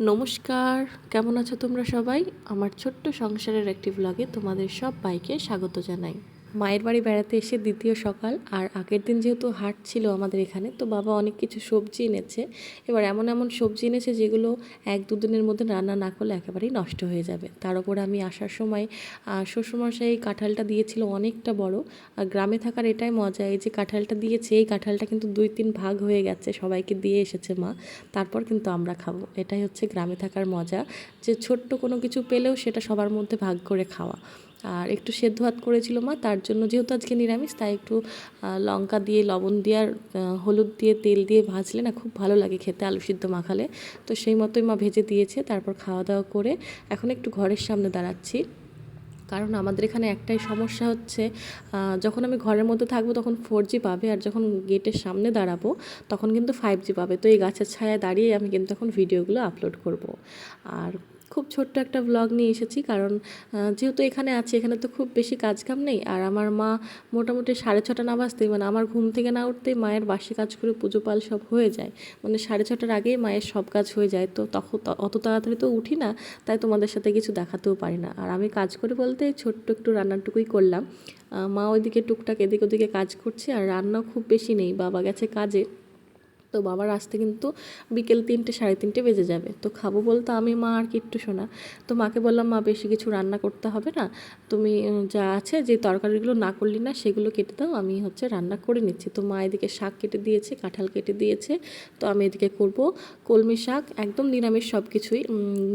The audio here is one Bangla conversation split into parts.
নমস্কার, কেমন আছো তোমরা সবাই? আমার ছোট্ট সংসারের একটি ব্লগে তোমাদের সব বাইকে স্বাগত জানাই। মায়ের বাড়ি বেড়াতে এসে দ্বিতীয় সকাল, আর আগের দিন যেহেতু হাট ছিল আমাদের এখানে, তো বাবা অনেক কিছু সবজি এনেছে। এবার এমন এমন সবজি এনেছে যেগুলো এক দুদিনের মধ্যে রান্না না করলে একেবারেই নষ্ট হয়ে যাবে। তার উপর আমি আসার সময় শ্বশুরমশাই এই কাঁঠালটা দিয়েছিল অনেকটা বড়। আর গ্রামে থাকার এটাই মজা, এই যে কাঁঠালটা দিয়েছে, এই কাঁঠালটা কিন্তু দুই তিন ভাগ হয়ে গেছে, সবাইকে দিয়ে এসেছে মা। তারপর কিন্তু আমরা খাব। এটাই হচ্ছে গ্রামে থাকার মজা। যে ছোট্ট কোনো কিছু পেলেও সেটা সবার মধ্যে ভাগ করে খাওয়া। আর একটু সেদ্ধ ভাত করেছিল মা, তার জন্য যেহেতু আজকে নিরামিষ, তাই একটু লঙ্কা দিয়ে, লবণ দিয়ে আর হলুদ দিয়ে, তেল দিয়ে ভাজলে না খুব ভালো লাগে খেতে আলু সিদ্ধ মাখালে। তো সেই মতোই মা ভেজে দিয়েছে, তারপর খাওয়া দাওয়া করে এখন একটু ঘরের সামনে দাঁড়াচ্ছি। কারণ আমাদের এখানে একটাই সমস্যা হচ্ছে যখন আমি ঘরের মধ্যে থাকব তখন ফোর জি পাবে আর যখন গেটের সামনে দাঁড়াবো তখন কিন্তু ফাইভ জি পাবে। তো এই গাছের ছায়া দাঁড়িয়ে আমি কিন্তু এখন ভিডিওগুলো আপলোড করব। আর খুব ছোট্ট একটা ব্লগ নিয়ে এসেছি কারণ যেহেতু এখানে আছি, এখানে তো খুব বেশি কাজ কাম নেই। আর আমার মা মোটামুটি সাড়ে ছটা না বাজতেই মানে আমার ঘুম থেকে না উঠতেই মায়ের বাসি কাজ করে পুজো পাল সব হয়ে যায়। মানে সাড়ে ছটার আগেই মায়ের সব কাজ হয়ে যায়। তো তখন অত তাড়াতাড়ি তো উঠি না, তাই তোমাদের সাথে কিছু দেখাতেও পারি না। আর আমি কাজ করে বলতে ছোট্ট একটু রান্নাটুকুই করলাম। মা ওইদিকে টুকটাক এদিক ওদিকে কাজ করছে, আর রান্নাও খুব বেশি নেই। বাবা গেছে কাজে। তো বাবার আসতে কিন্তু বিকেল তিনটে, সাড়ে তিনটে বেজে যাবে। তো খাব বলতে আমি, মা আর কিট্টু শোনা তো মাকে বললাম, মা, বেশি কিছু রান্না করতে হবে না। তুমি যা আছে যে তরকারিগুলো না করলি না, সেগুলো কেটে দাও। আমি হচ্ছে রান্না করে নিচ্ছি। তো মা এদিকে শাক কেটে দিয়েছে, কাঁঠাল কেটে দিয়েছে। তো আমি এদিকে করব কলমি শাক, একদম নিরামিষ সব কিছুই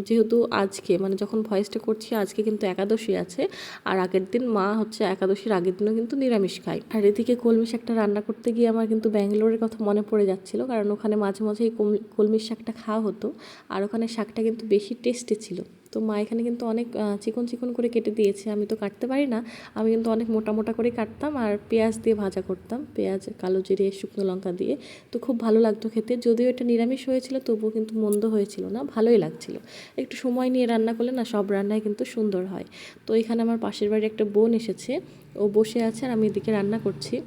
যেহেতু আজকে মানে যখন ভয়েসটা করছি, আজকে কিন্তু একাদশী আছে। আর আগের দিন মা হচ্ছে একাদশীর আগের দিনও কিন্তু নিরামিষ খায়। আর এদিকে কলমি শাকটা রান্না করতে গিয়ে আমার কিন্তু ব্যাঙ্গালোরের কথা মনে পড়ে যাচ্ছিল। কারণ ওখানে মাঝে মাঝে এই কল- কলমির শাকটা খাওয়া হতো, আর ওখানে শাকটা কিন্তু বেশি টেস্টি ছিল। তো মা এখানে কিন্তু অনেক চিকন চিকন করে কেটে দিয়েছে, আমি তো কাটতে পারি না। আমি কিন্তু অনেক মোটা মোটা করে কাটতাম আর পেঁয়াজ দিয়ে ভাজা করতাম, পেঁয়াজ, কালো জিরে, শুকনো লঙ্কা দিয়ে। তো খুব ভালো লাগতো খেতে, যদিও এটা নিরামিষ হয়েছিল, তবুও কিন্তু মন্দ হয়েছিল না, ভালোই লাগছিল। একটু সময় নিয়ে রান্না করলে না, সব রান্নাই কিন্তু সুন্দর হয়। তো এখানে আমার পাশের বাড়ির একটা বোন এসেছে, ও বসে আছে আর আমি এদিকে রান্না করছি।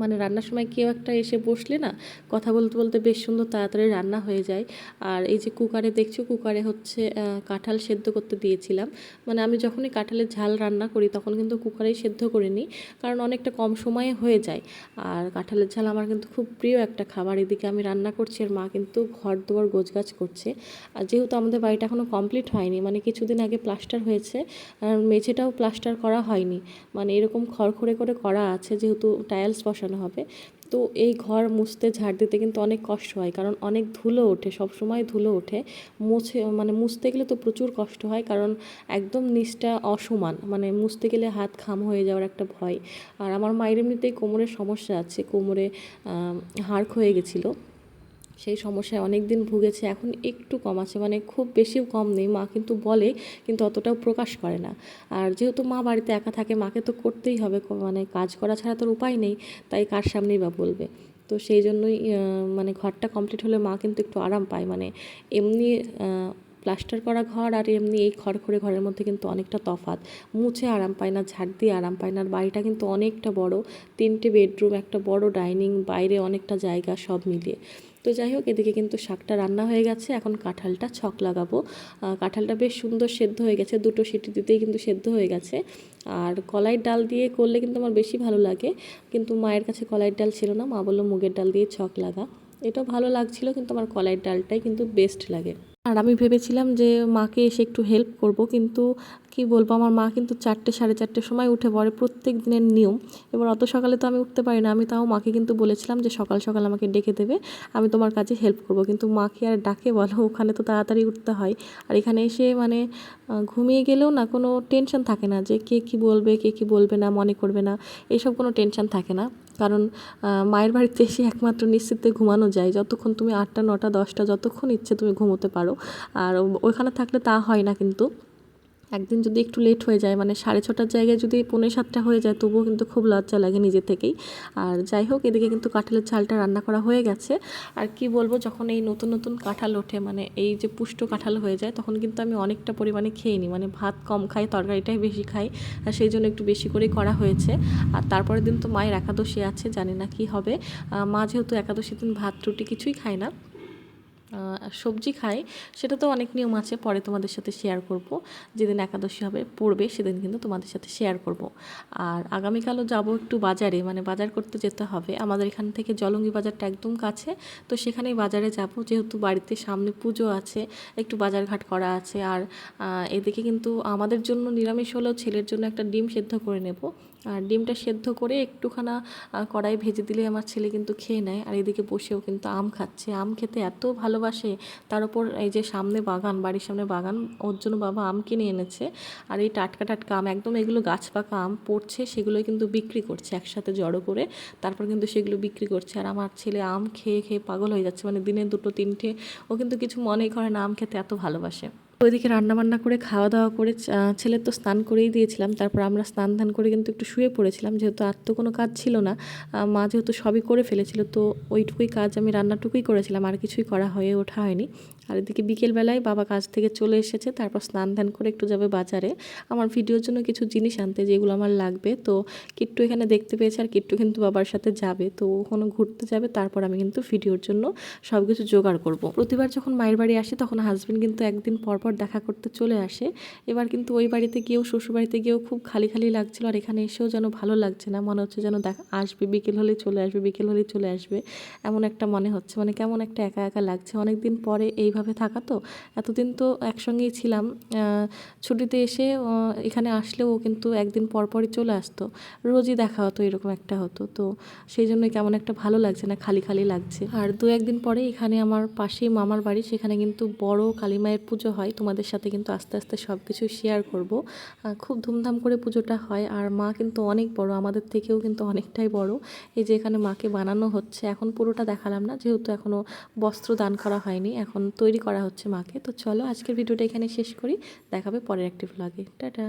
মানে রান্নার সময় কেউ একটা এসে বসলে না, কথা বলতে বলতে বেশ সুন্দর তাড়াতাড়ি রান্না হয়ে যায়। আর এই যে কুকারে দেখছ, কুকারে হচ্ছে কাঁঠাল সেদ্ধ করতে দিয়েছিলাম। মানে আমি যখনই কাঁঠালের ঝাল রান্না করি, তখন কিন্তু কুকারেই সেদ্ধ করে নিই, কারণ অনেকটা কম সময়ে হয়ে যায়। আর কাঁঠালের ঝাল আমার কিন্তু খুব প্রিয় একটা খাবার। এদিকে আমি রান্না করছি, আর মা কিন্তু ঘর দুয়ার গোছগাছ করছে। আর যেহেতু আমাদের বাড়িটা এখনও কমপ্লিট হয়নি মানে কিছুদিন আগে প্লাস্টার হয়েছে, আর মেঝেটাও প্লাস্টার করা হয়নি। মানে এরকম খড়খড়ে করে করা আছে, যেহেতু টাইলস বসানো হবে। তো এই ঘর মুছতে ঝাড় দিতে কিন্তু অনেক কষ্ট হয়, কারণ অনেক ধুলো ওঠে সব সময় ধুলো ওঠে। মুছে মানে মুছতে গেলে তো প্রচুর কষ্ট হয়, কারণ একদম নিচটা অসমান মানে মুছতে গেলে হাত খাম হয়ে যাওয়ার একটা ভয়। আর আমার মায়ের এমনিতেই কোমরের সমস্যা আছে, কোমরে হাড় ক্ষয়ে গেছিল। সেই সমস্যায় অনেক দিন ভুগেছে, এখন একটু কম আছে মানে খুব বেশিও কম নেই, মা কিন্তু বলে, কিন্তু অতটাও প্রকাশ করে না। আর যেহেতু মা বাড়িতে একা থাকে, মাকে তো করতেই হবে মানে কাজ করা ছাড়া তোর উপায় নেই, তাই কার সামনেই বা বলবে। তো সেই জন্যই মানে ঘরটা কমপ্লিট হলে মা কিন্তু একটু আরাম পায় মানে এমনি প্লাস্টার করা ঘর আর এমনি এই খড়খড়ে ঘরের মধ্যে কিন্তু অনেকটা তফাৎ। মুছে আরাম পায় না, ঝাড় দিয়ে আরাম পায় না, আর বাড়িটা কিন্তু অনেকটা বড়, তিনটে বেডরুম একটা বড় ডাইনিং বাইরে অনেকটা জায়গা, সব মিলিয়ে। তো যাই হোক, এদিকে কিন্তু শাকটা রান্না হয়ে গেছে। এখন কাঁঠালটা ছক লাগাবো। কাঁঠালটা বেশ সুন্দর সেদ্ধ হয়ে গেছে। দুটো সিটি দিতেই কিন্তু সেদ্ধ হয়ে গেছে। আর কলাইয়ের ডাল দিয়ে করলে কিন্তু আমার বেশি ভালো লাগে। কিন্তু মায়ের কাছে কলাইয়ের ডাল ছিল না। মা বলল, মুগের ডাল দিয়ে ছক লাগা। এটাও ভালো লাগছিল, কিন্তু আমার কলাইয়ের ডালটাই কিন্তু বেস্ট লাগে। আর আমি ভেবেছিলাম যে মাকে এসে একটু হেল্প করব, কিন্তু কি বলব, আমার মা কিন্তু চারটে, সাড়ে চারটের সময় উঠে পড়ে প্রত্যেক দিনের নিয়ম। এবার অত সকালে তো আমি উঠতে পারি না, আমি তাও মাকে কিন্তু বলেছিলাম যে সকাল সকাল আমাকে ডেকে দেবে, আমি তোমার কাজে হেল্প করব। কিন্তু মাকে আর ডাকে বলো, ওখানে তো তাড়াতাড়ি উঠতে হয়। আর এখানে এসে মানে ঘুমিয়ে গেলেও না কোনো টেনশন থাকে না যে কে কি বলবে, কে কি বলবে না, মনে করবে না এইসব কোনো টেনশন থাকে না। কারণ মায়ের বাড়িতে এসে একমাত্র নিশ্চিন্তে ঘুমানো যায়। যতক্ষণ তুমি আটটা, নটা, দশটা, যতক্ষণ ইচ্ছে তুমি ঘুমোতে পারো। আর ওইখানে থাকলে তা হয় না কিন্তু। একদিন যদি একটু লেট হয়ে যায় মানে সাড়ে ছটার জায়গায় যদি পৌনে সাতটা হয়ে যায়, তবুও কিন্তু খুব লজ্জা লাগে নিজে থেকেই। আর যাই হোক, এদিকে কিন্তু কাঁঠালের ঝালটা রান্না করা হয়ে গেছে। আর কি বলব, যখন এই নতুন নতুন কাঁঠাল ওঠে মানে এই যে পুষ্ট কাঁঠাল হয়ে যায়, তখন কিন্তু আমি অনেকটা পরিমাণে খেয়ে নিই। মানে ভাত কম খাই, তরকারিটাই বেশি খাই, আর সেই জন্য একটু বেশি করেই করা হয়েছে। আর তারপরের দিন তো মায়ের একাদশী আছে, জানি না কি হবে। মা যেহেতু একাদশী দিন ভাত, রুটি কিছুই খায় না। সবজি খাই, সেটা তো অনেক নিয়ম আছে, পরে তোমাদের সাথে শেয়ার করব। যেদিন একাদশী হবে, পড়বে, সেদিন কিন্তু তোমাদের সাথে শেয়ার করব। আর আগামীকালও যাব একটু বাজারে মানে বাজার করতে যেতে হবে। আমাদের এখান থেকে জলঙ্গি বাজারটা একদম কাছে, তো সেখানেই বাজারে যাব। যেহেতু বাড়িতে সামনে পুজো আছে, একটু বাজারঘাট করা আছে, আর এদিকে কিন্তু আমাদের জন্য নিরামিষ হলেও ছেলের জন্য একটা ডিম সেদ্ধ করে নেব। আর ডিমটা সেদ্ধ করে একটুখানা কড়াই ভেজে দিলে আমার ছেলে কিন্তু খেয়ে নেয়। আর এদিকে বসেও কিন্তু আম খাচ্ছে। আম খেতে এত ভালোবাসে। তার উপর এই যে সামনে বাগান, বাড়ির সামনে বাগান, ওর জন্য বাবা আম কিনে এনেছে। আর এই টাটকা টাটকা আম, একদম এগুলো গাছ পাকা আম পড়ছে, সেগুলোই কিন্তু বিক্রি করছে একসাথে জড়ো করে। তারপর কিন্তু সেগুলো বিক্রি করছে। আর আমার ছেলে আম খেয়ে খেয়ে পাগল হয়ে যাচ্ছে। মানে দিনে দুটো, তিনটে, ও কিন্তু কিছু মনেই করে না, আম খেতে এত ভালোবাসে। ওইদিকে রান্না বান্না করে খাওয়া দাওয়া করে ছেলের তো স্নান করেই দিয়েছিলাম। তারপর আমরা স্নান ধান করে কিন্তু একটু শুয়ে পড়েছিলাম। যেহেতু আর তো কোনো কাজ ছিল না মা যেহেতু সবই করে ফেলেছিল, তো ওইটুকুই কাজ আমি রান্নাটুকুই করেছিলাম। আর কিছুই করা হয়ে ওঠা হয়নি। আর এদিকে বিকেলবেলায় বাবা কাজ থেকে চলে এসেছে, তারপর স্নান ধ্যান করে একটু যাবে বাজারে। আমার ভিডিওর জন্য কিছু জিনিস আনতে যেগুলো আমার লাগবে। তো কিট্টু এখানে দেখতে পেয়েছে আর কিট্টু কিন্তু বাবার সাথে যাবে। তো ওখানে ঘুরতে যাবে, তারপর আমি কিন্তু ভিডিওর জন্য সব কিছু জোগাড় করব। প্রতিবার যখন মায়ের বাড়ি আসি, তখন হাজবেন্ড কিন্তু একদিন পর পর দেখা করতে চলে আসে। এবার কিন্তু ওই বাড়িতে গিয়েও, শ্বশুর বাড়িতে গিয়েও খুব খালি খালি লাগছিল আর এখানে এসেও যেন ভালো লাগছে না। মনে হচ্ছে যেন দেখা, আসবে, বিকেল হলেই চলে আসবে, বিকেল হলেই চলে আসবে। এমন একটা মনে হচ্ছে মানে কেমন একটা একা একা লাগছে। অনেক দিন পরে এইভাবে থাকা তো? এতদিন তো একসঙ্গেই ছিলাম। ছুটিতে এসে এখানে আসলেও কিন্তু একদিন পরপরই চলে আসতো। রোজই দেখা হতো, এরকম একটা হতো। তো সেই জন্য কেমন একটা ভালো লাগছে না, খালি খালি লাগছে। আর দু একদিন পরে এখানে আমার পাশেই মামার বাড়ি, সেখানে কিন্তু বড় কালী মায়ের পুজো হয়। তোমাদের সাথে কিন্তু আস্তে আস্তে সব কিছু শেয়ার করব খুব ধুমধাম করে পুজোটা হয়। আর মা কিন্তু অনেক বড়, আমাদের থেকেও কিন্তু অনেকটাই বড়। এই যে এখানে মাকে বানানো হচ্ছে, এখন পুরোটা দেখালাম না। যেহেতু এখনও বস্ত্র দান করা হয়নি, এখন তৈরি করা হচ্ছে মাকে। তো চলো আজকের ভিডিওটা এখানে শেষ করি। দেখাবে পরের একটি ভ্লগে টাটা!